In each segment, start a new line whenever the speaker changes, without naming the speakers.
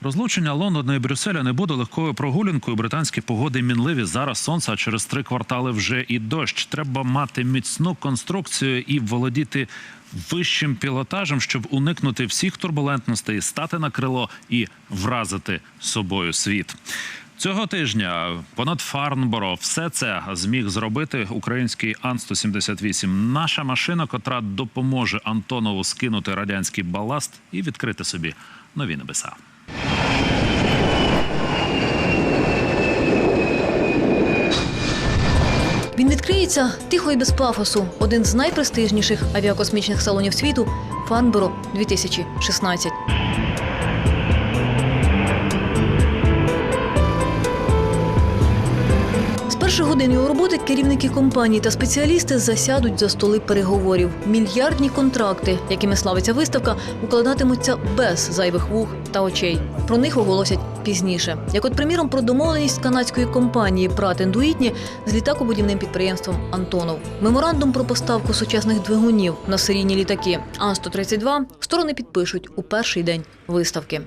Розлучення Лондона і Брюсселя не буде легкою прогулянкою. Британські погоди мінливі. Зараз сонце, а через три квартали вже і дощ. Треба мати міцну конструкцію і володіти вищим пілотажем, щоб уникнути всіх турбулентностей, стати на крило і вразити собою світ. Цього тижня понад Фарнборо все це зміг зробити український Ан-178. Наша машина, котра допоможе Антонову скинути радянський баласт і відкрити собі нові небеса.
Він відкриється тихо і без пафосу. Один з найпрестижніших авіакосмічних салонів світу Фанборо 2016. Перших годин його роботи керівники компанії та спеціалісти засядуть за столи переговорів. Мільярдні контракти, якими славиться виставка, укладатимуться без зайвих вух та очей. Про них оголосять пізніше. Як, от, приміром, про домовленість канадської компанії Pratt Whitney з літакобудівним підприємством Антонов. Меморандум про поставку сучасних двигунів на серійні літаки Ан-132 сторони підпишуть у перший день виставки.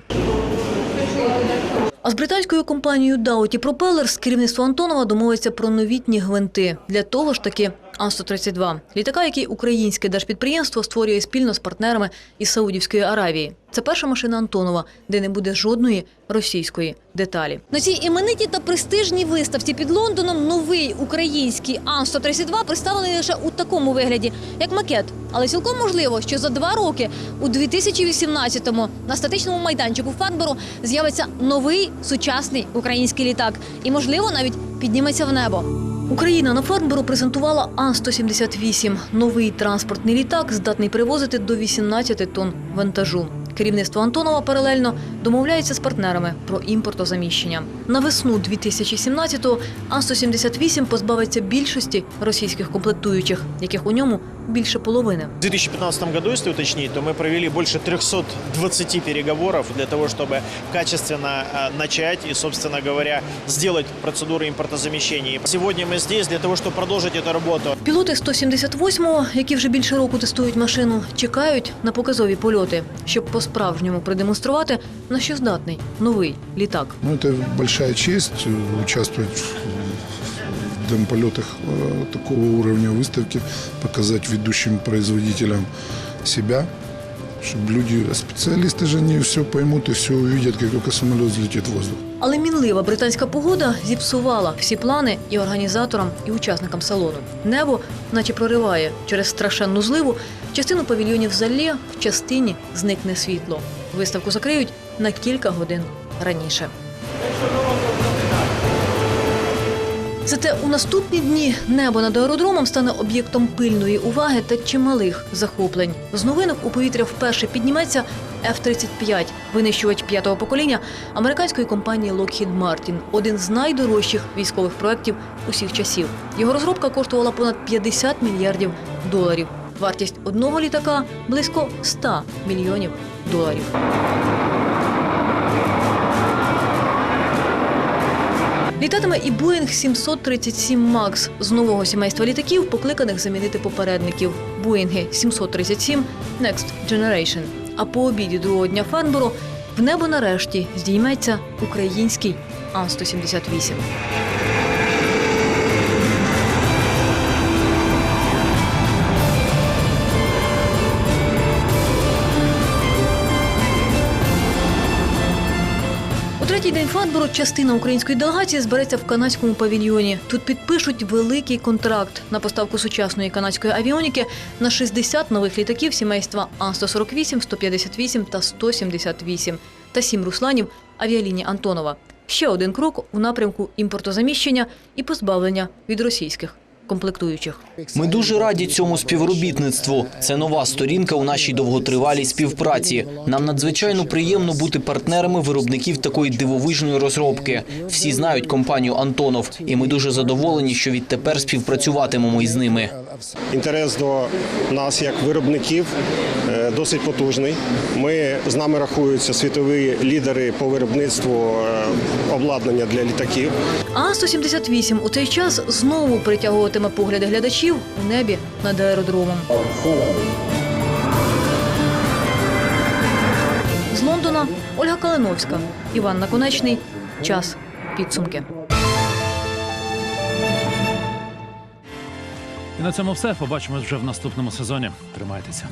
А з британською компанією Dauti Propellers керівництво Антонова домовиться про новітні гвинти. Для того ж таки Ан-132 – літака, який українське держпідприємство створює спільно з партнерами із Саудівської Аравії. Це перша машина Антонова, де не буде жодної російської деталі. На цій іменитій та престижній виставці під Лондоном новий український Ан-132 представлений лише у такому вигляді, як макет. Але цілком можливо, що за два роки у 2018-му на статичному майданчику Фанбору з'явиться новий сучасний український літак і, можливо, навіть підніметься в небо. Україна на Фарнбору презентувала Ан-178 – новий транспортний літак, здатний перевозити до 18 тонн вантажу. Керівництво Антонова паралельно домовляється з партнерами про імпортозаміщення. На весну 2017-го Ан-178 позбавиться більшості російських комплектуючих, яких у ньому більше половини.
В 2015 году, если уточнить, то мы провели больше 320 переговоров для того, чтобы качественно э, начать и, собственно говоря, сделать процедуру импортозамещения. Сегодня мы здесь для того, чтобы продолжить эту работу.
Пілоти 178-го, які вже більше року тестують машину, чекають на показові польоти, щоб по-справжньому продемонструвати, на що здатний новий літак.
Ну, это большая честь э, участвовать в в демполетах э, такого уровня выставки, показать ведущим производителям себя, чтобы люди, а специалисты же они все поймут и все увидят, как только самолет взлетит в воздух.
Але мінлива британська погода зіпсувала всі плани і організаторам, і учасникам салону. Небо, наче прориває через страшенну зливу, частину павільйонів залє, в частині зникне світло. Виставку закриють на кілька годин раніше. Зате у наступні дні небо над аеродромом стане об'єктом пильної уваги та чималих захоплень. З новинок у повітря вперше підніметься F-35, винищувач п'ятого покоління американської компанії Lockheed Martin, один з найдорожчих військових проєктів усіх часів. Його розробка коштувала понад 50 мільярдів доларів. Вартість одного літака близько 100 мільйонів доларів. Літатиме і Boeing 737 MAX з нового сімейства літаків, покликаних замінити попередників Boeing 737 Next Generation. А по обіді другого дня Фанборо в небо нарешті здійметься український Ан-178. День частина української делегації збереться в канадському павільйоні. Тут підпишуть великий контракт на поставку сучасної канадської авіоніки на 60 нових літаків сімейства Ан-148, 158 та 178 та 7 русланів авіалінії Антонова. Ще один крок у напрямку імпортозаміщення і позбавлення від російських комплектуючих.
Ми дуже раді цьому співробітництву. Це нова сторінка у нашій довготривалій співпраці. Нам надзвичайно приємно бути партнерами виробників такої дивовижної розробки. Всі знають компанію Антонов, і ми дуже задоволені, що відтепер співпрацюватимемо із ними.
Інтерес до нас як виробників е, досить потужний. Ми з нами рахуються світові лідери по виробництву е, обладнання для літаків.
А-178 у цей час знову притягуватиме погляди глядачів у небі над аеродромом. З Лондона Ольга Калиновська, Іван Наконечний. Час підсумки.
І на цьому все. Побачимось вже в наступному сезоні. Тримайтеся.